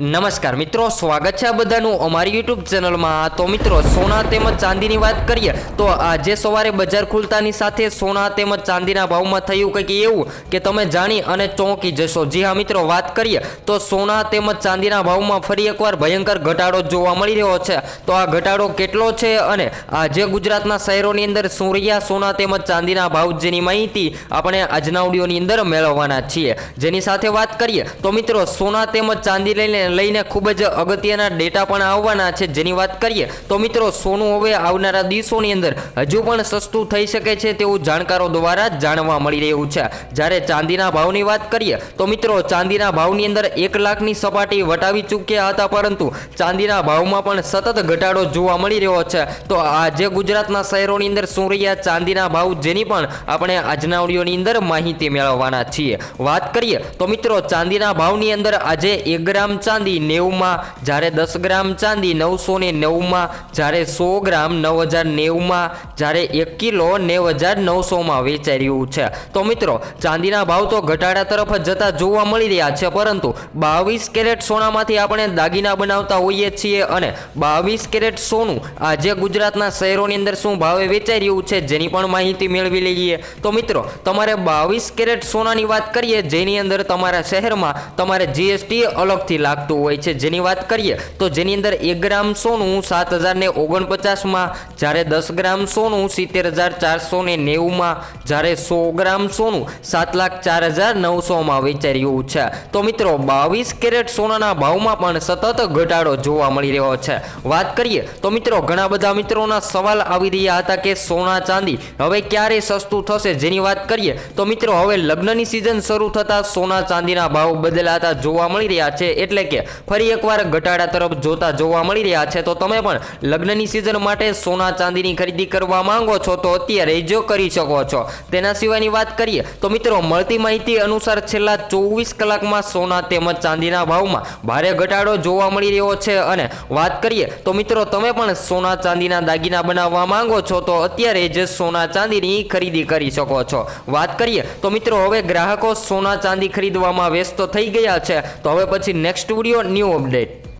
નમસ્કાર મિત્રો, સ્વાગત છે આ બધાનું અમારી યુટ્યુબ ચેનલમાં તો મિત્રો, સોના તેમજ ચાંદીની વાત કરીએ, તો આજે સવારે બજાર ખુલતાની સાથે સોના તેમજ ચાંદીના ભાવમાં થયું કંઈક એવું કે તમે જાણી અને ચોંકી જશો. જી હા મિત્રો, વાત કરીએ, તો સોના તેમજ ચાંદીના ભાવમાં ફરી એકવાર ભયંકર ઘટાડો જોવા મળી રહ્યો છે. તો આ ઘટાડો કેટલો છે અને આજે ગુજરાતના શહેરોની અંદર શું સોના તેમજ ચાંદીના ભાવ જેની માહિતી આપણે આજના ઓડિયોની અંદર મેળવવાના છીએ. જેની સાથે વાત કરીએ, તો મિત્રો, સોના તેમજ ચાંદી લઈને લઈને ખૂબ જ અગત્યના ડેટા પણ આવવાના છે. જેની વાત કરીએ તો મિત્રો, સોનું હવે આવનારા દિવસોની અંદર હજુ પણ સસ્તું થઈ શકે છે તેવું જાણકારો દ્વારા જાણવા મળી રહ્યું છે. જ્યારે ચાંદીના ભાવની વાત કરીએ તો મિત્રો, ચાંદીના ભાવની અંદર એક લાખની સપાટી વટાવી ચૂક્યા હતા, પરંતુ ચાંદીના ભાવમાં પણ સતત ઘટાડો જોવા મળી રહ્યો છે. તો આજે ગુજરાતના શહેરોની અંદર શું રહ્યા? ચાંદીના ભાવ જેની પણ આપણે આજના ઓડિયોની અંદર માહિતી મેળવવાના છીએ. વાત કરીએ તો મિત્રો, ચાંદીના ભાવની અંદર આજે એક ગ્રામ ચાંદી નેવુંમાં, જ્યારે દસ ગ્રામ ચાંદી નવસો ને નવમાં, જ્યારે સો ગ્રામ નવ હજાર નેવુંમાં, જ્યારે એક કિલો નેવ હજાર નવસોમાં વેચાઈ રહ્યું છે. તો મિત્રો, ચાંદીના ભાવ તો ઘટાડા તરફ જતા જોવા મળી રહ્યા છે, પરંતુ બાવીસ કેરેટ સોનામાંથી આપણે દાગીના બનાવતા હોઈએ છીએ અને બાવીસ કેરેટ સોનું આજે ગુજરાતના શહેરોની અંદર શું ભાવે વેચાઈ રહ્યું છે જેની પણ માહિતી મેળવી લઈએ. તો મિત્રો, તમારે બાવીસ કેરેટ સોનાની વાત કરીએ, જેની અંદર તમારા શહેરમાં તમારે જીએસટી અલગથી લાગતું હોય છે. જેની વાત કરીએ તો જેની અંદર એક ગ્રામ સોનું સાત હજાર ને ઓગણપચાસમાં, જ્યારે દસ ગ્રામ સોનું સિત્તેર હજાર ચારસો ને નેવુંમાં, જ્યારે સો ગ્રામ સોનું સાત લાખ ચાર હજાર નવસોમાં વેચાયું છે. તો મિત્રો, બાવીસ કેરેટ સોનાના ભાવમાં પણ સતત ઘટાડો જોવા મળી રહ્યો છે. વાત કરીએ તો મિત્રો, ઘણા બધા મિત્રોના સવાલ આવી રહ્યા હતા કે સોના ચાંદી હવે ક્યારે સસ્તું થશે? જેની વાત કરીએ તો મિત્રો, હવે લગ્નની સિઝન શરૂ થતાં સોના ચાંદીના ભાવ બદલાતા જોવા મળી રહ્યા છે. એટલે કે ફરી એકવાર ઘટાડા તરફ જોતા જોવા મળી રહ્યા છે. તો તમે પણ લગ્નની સિઝન માટે સોના ચાંદીની ખરીદી કરવા માંગો છો, તો અત્યારે જો કરી શકો છો. તેના સિવાયની વાત કરીએ, તો મિત્રો મળતી માહિતી અનુસાર છેલ્લા ચોવીસ કલાકમાં સોના તેમજ ચાંદીના ભાવમાં ભારે ઘટાડો જોવા મળી રહ્યો છે. અને વાત કરીએ, તો મિત્રો તમે પણ સોના ચાંદીના દાગીના બનાવવા માંગો છો, તો અત્યારે જ સોના ચાંદીની ખરીદી કરી શકો છો. વાત કરીએ, તો મિત્રો હવે ગ્રાહકો સોના ચાંદી ખરીદવામાં વ્યસ્ત થઈ ગયા છે. તો હવે પછી નેક્સ્ટ your new update.